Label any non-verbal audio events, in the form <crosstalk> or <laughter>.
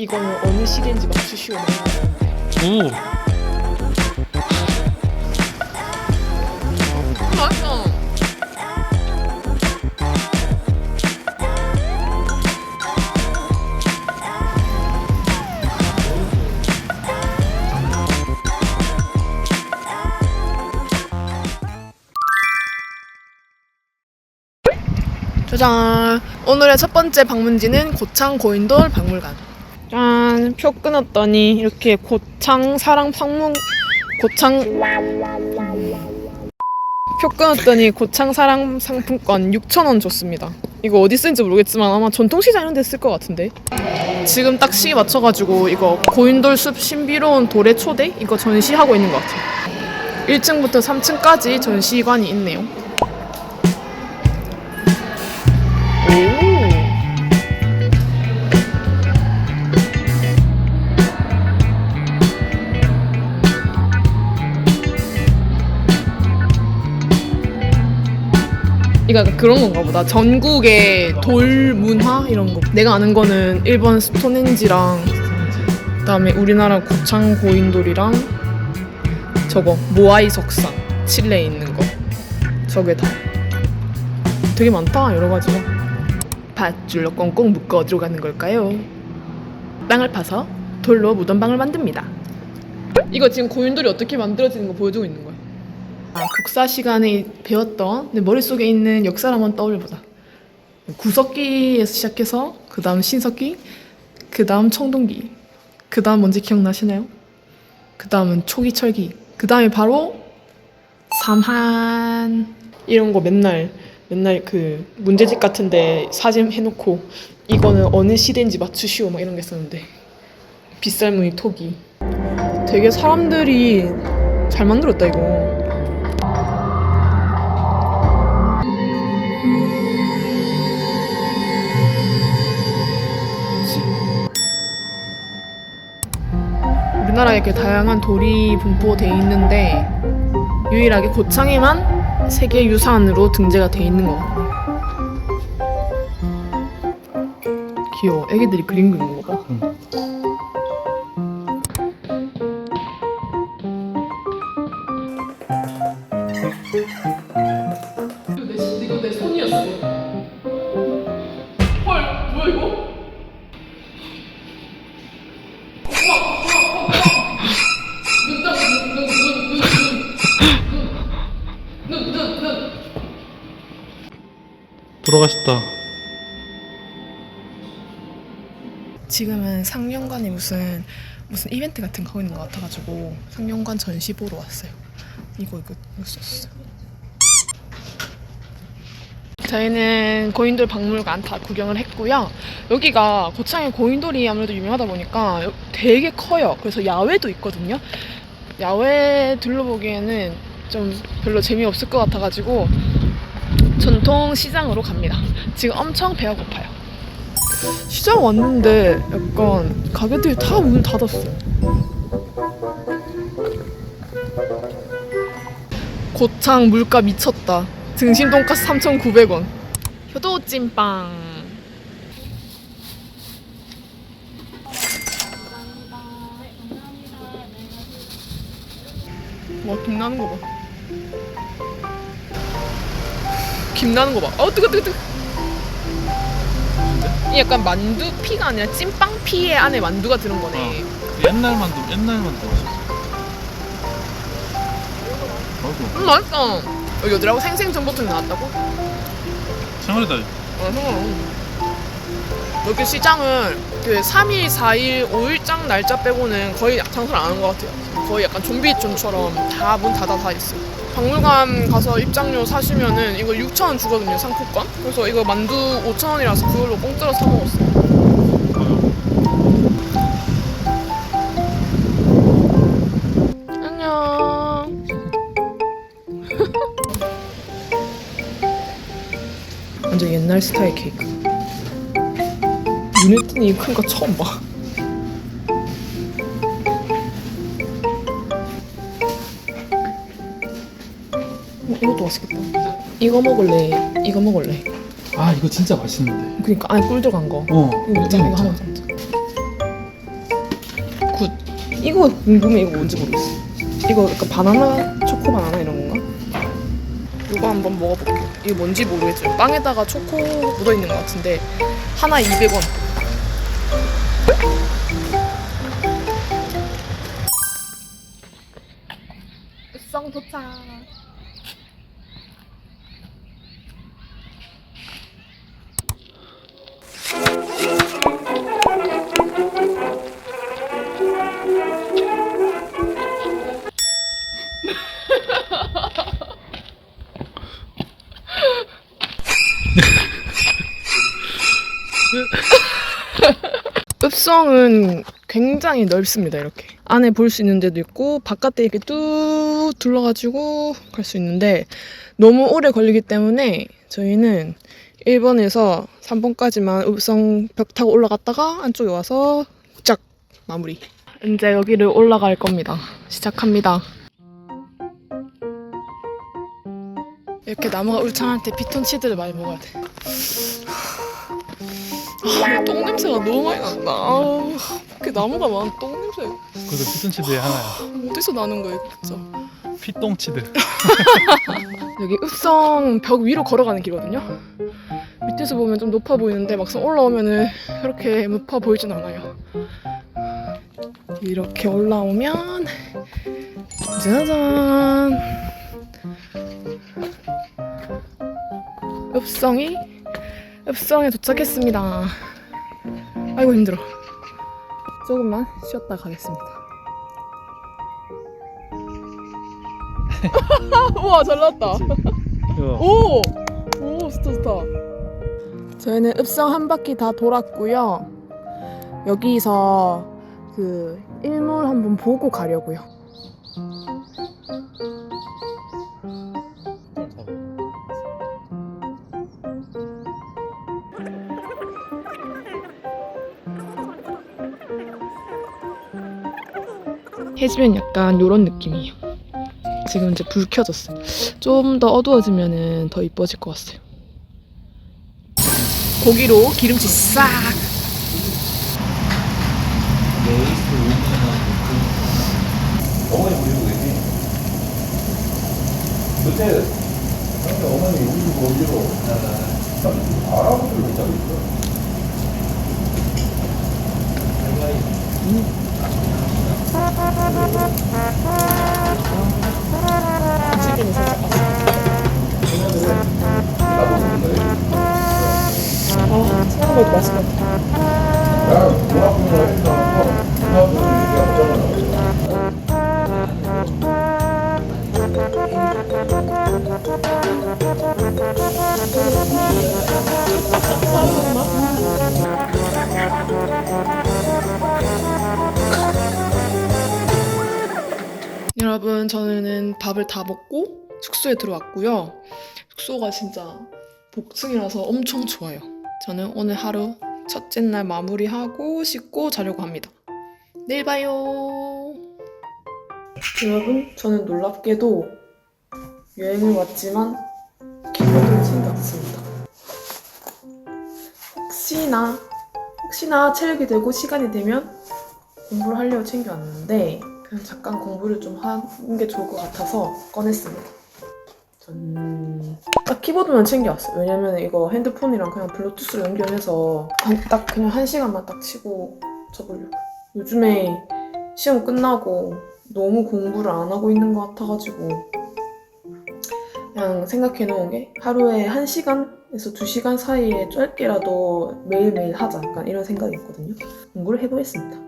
이거는 어느 시대인지 맞추시오. 오 맛있어. 짜잔! 오늘의 첫 번째 방문지는 고창 고인돌 박물관. 짠! 표 끊었더니 이렇게 고창 사랑 방문 고창 표 끊었더니 고창 사랑 상품권 6,000원 줬습니다. 이거 어디 쓰는지 모르겠지만 아마 전통시장 이런 데 쓸 것 같은데. 지금 딱 시기 맞춰가지고 이거 고인돌 숲 신비로운 돌의 초대 이거 전시하고 있는 것 같아요. 1층부터 3층까지 전시관이 있네요. 약간 그런 건가 보다. 전국의 돌 문화 이런 거. 내가 아는 거는 일본 스톤헨지랑 그다음에 우리나라 고창 고인돌이랑 저거 모아이 석상 칠레에 있는 거. 저게 다. 되게 많다 여러 가지가. 밧줄로 꽁꽁 묶어 어디로 가는 걸까요? 땅을 파서 돌로 무덤방을 만듭니다. 이거 지금 고인돌이 어떻게 만들어지는 거 보여주고 있는 거야. 아, 국사 시간에 배웠던 내 머릿속에 있는 역사를 한번 떠올려보자. 구석기에서 시작해서 그 다음 신석기, 그 다음 청동기, 그 다음 뭔지 기억나시나요? 그 다음은 초기 철기, 그 다음에 바로 삼한 이런 거 맨날 맨날 그 문제집 같은데 사진 해놓고 이거는 어느 시대인지 맞추시오 막 이런 게 있었는데 빗살무늬 토기 되게 사람들이 잘 만들었다 이거 우리나라에 이렇게 다양한 돌이 분포돼 있는데 유일하게 고창에만 세계 유산으로 등재가 돼 있는 것 같아요. 귀여워. 애기들이 그림 그리는 거 봐. 이 돌아가셨다 지금은 상영관에 무슨 무슨 이벤트 같은 거 하고 있는 것 같아가지고 상영관 전시 보러 왔어요. 이거 이거 이거 썼어. 저희는 고인돌 박물관 다 구경을 했고요. 여기가 고창의 고인돌이 아무래도 유명하다 보니까 여- 되게 커요. 그래서 야외도 있거든요. 야외 둘러보기에는 좀 별로 재미없을 것 같아가지고 전통 시장으로 갑니다. 지금 엄청 배가 고파요. 시장 왔는데 약간 가게들이 다문 닫았어요. 고창 물가 미쳤다. 등심 돈가스 3,900원. 효도 찐빵. 와, 김 나는 거 봐. 김 나는 거 봐. 어, 뜨거, 뜨거, 뜨거. 이 약간 만두 피가 아니라 찐빵 피에 안에 만두가 들은 거네. 옛날 만두 옛날 만두 맛있어 아이고 음, 맛있다. 여기 어디라고 생생정보통이 나왔다고? 생활이다 어, 형. 여기 시장을 그 3일, 4일, 5일장 날짜 빼고는 거의 장사를 안 하는 것 같아요. 거의 약간 좀비촌처럼 다 문 닫아 다 있어요. 박물관 가서 입장료 사시면은 이거 6,000원 주거든요, 상품권. 그래서 이거 만두 5,000원이라서 그걸로 공짜로 사 먹었어요. 안녕. <laughs> 완전 옛날 스타일 케이크. 눈에 띄는 이 큰 거 처음 봐. 이것도 맛있겠다. 이거 먹을래. 이거 먹을래. 아 이거 진짜 맛있는데 그니까 안에 꿀 들어간 거. 어 이거 먹자. 이거 하나 먹자. 먹자. 이거 궁금해 이거 뭔지 모르겠어 이거 약간 바나나 초코 바나나 이런 건가? 이거 한번 먹어볼게요 이게 뭔지 모르겠지만 빵에다가 초코 묻어 있는 것 같은데 하나 200원 <laughs> 읍성은 굉장히 넓습니다 이렇게. 안에 볼 수 있는 데도 있고 바깥에 이렇게 뚝 둘러가지고 갈 수 있는데 너무 오래 걸리기 때문에 저희는 1번에서 3번까지만 읍성 벽 타고 올라갔다가 안쪽에 와서 쫙 마무리. 이제 여기를 올라갈 겁니다. 시작합니다. 이렇게 나무가 울창할 때 피톤치드를 많이 먹어야 돼 아, 똥 냄새가 너무 많이 난다. 아, 이렇게 나무가 많은 똥 냄새 그래도 피톤치드의 하나야. 어디서 나는 거예요, 진짜? 피똥치드. <laughs> 여기 읍성 벽 위로 걸어가는 길이거든요. 밑에서 보면 좀 높아 보이는데 막상 올라오면은 그렇게 높아 보이진 않아요. 이렇게 올라오면 짜잔 읍성이 읍성에 도착했습니다. 아이고 힘들어. 조금만 쉬었다 가겠습니다. <laughs> 우와 잘 나왔다. 오! 오, 좋다, 좋다. 저희는 읍성 한 바퀴 다 돌았고요. 여기서 그 일몰 한번 보고 가려고요. 해지면 약간 요런 느낌이에요. 지금 이제 불 켜졌어요. 좀더 어두워지면은 더 이뻐질 것 같아요. 고기로 기름칠 싹. 어머니 우리도 어머니 우리도 어디로 알아보기로 문화부문 얘기하고 여러분, 저는 밥을 다 먹고 숙소에 들어왔고요. 숙소가 진짜 복층이라서 엄청 좋아요. 저는 오늘 하루 첫째 날 마무리하고 씻고 자려고 합니다. 내일 봐요. 여러분, 저는 놀랍게도 여행을 왔지만 기본을 챙겼습니다. 혹시나 혹시나 체력이 되고 시간이 되면 공부를 하려고 챙겨왔는데 그냥 잠깐 공부를 좀 하는 게 좋을 것 같아서 꺼냈습니다. 전... 딱 키보드만 챙겨왔어요. 왜냐면 이거 핸드폰이랑 그냥 블루투스로 연결해서 한- 딱 그냥 한 시간만 딱 치고 접으려고. 요즘에 시험 끝나고 너무 공부를 안 하고 있는 것 같아가지고 그냥 생각해 놓은 게 하루에 한 시간에서 두 시간 사이에 짧게라도 매일매일 하자. 약간 이런 생각이 있거든요. 공부를 해보겠습니다.